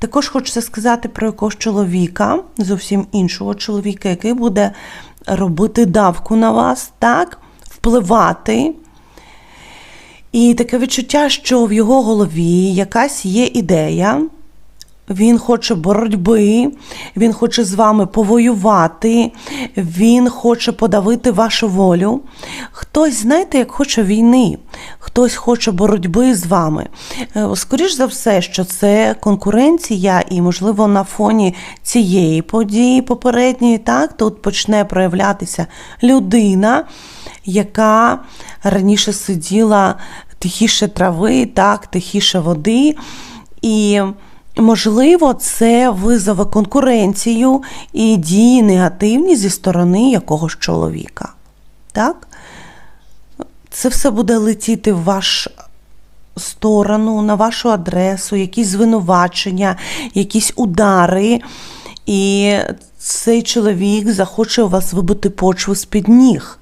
Також хочеться сказати про якогось чоловіка, зовсім іншого чоловіка, який буде робити давку на вас, так, впливати. І таке відчуття, що в його голові якась є ідея. Він хоче боротьби, він хоче з вами повоювати, він хоче подавити вашу волю. Хтось, знаєте, як хоче війни, хтось хоче боротьби з вами. Е, Скоріш за все, що це конкуренція, і, можливо, на фоні цієї події попередньої, так, тут почне проявлятися людина, яка раніше сиділа тихіше трави, так, тихіше води. І Можливо, це визове конкуренцію і дії негативні зі сторони якогось чоловіка. Так? Це все буде летіти в ваш сторону, на вашу адресу, якісь звинувачення, якісь удари. І цей чоловік захоче у вас вибити почву з-під ніг.